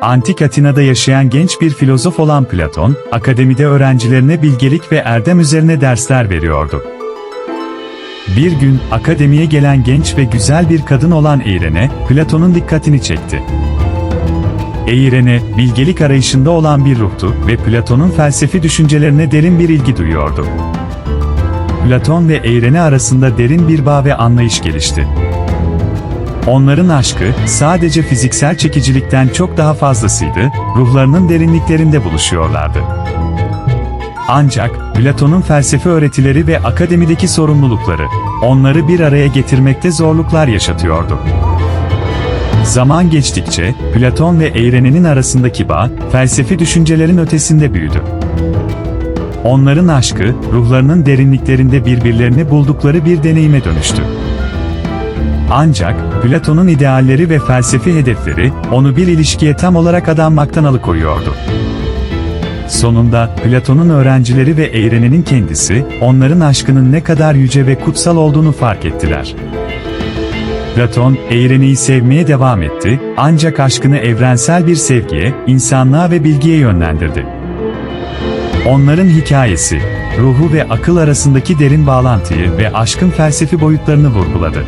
Antik Atina'da yaşayan genç bir filozof olan Platon, akademide öğrencilerine bilgelik ve erdem üzerine dersler veriyordu. Bir gün, akademiye gelen genç ve güzel bir kadın olan Eirene, Platon'un dikkatini çekti. Eirene, bilgelik arayışında olan bir ruhtu ve Platon'un felsefi düşüncelerine derin bir ilgi duyuyordu. Platon ve Eirene arasında derin bir bağ ve anlayış gelişti. Onların aşkı, sadece fiziksel çekicilikten çok daha fazlasıydı, ruhlarının derinliklerinde buluşuyorlardı. Ancak, Platon'un felsefe öğretileri ve akademideki sorumlulukları, onları bir araya getirmekte zorluklar yaşatıyordu. Zaman geçtikçe, Platon ve Eyrene'nin arasındaki bağ, felsefi düşüncelerin ötesinde büyüdü. Onların aşkı, ruhlarının derinliklerinde birbirlerini buldukları bir deneyime dönüştü. Ancak, Platon'un idealleri ve felsefi hedefleri, onu bir ilişkiye tam olarak adanmaktan alıkoyuyordu. Sonunda, Platon'un öğrencileri ve Eyrene'nin kendisi, onların aşkının ne kadar yüce ve kutsal olduğunu fark ettiler. Platon, Eyrene'yi sevmeye devam etti, ancak aşkını evrensel bir sevgiye, insanlığa ve bilgiye yönlendirdi. Onların hikayesi, ruhu ve akıl arasındaki derin bağlantıyı ve aşkın felsefi boyutlarını vurguladı.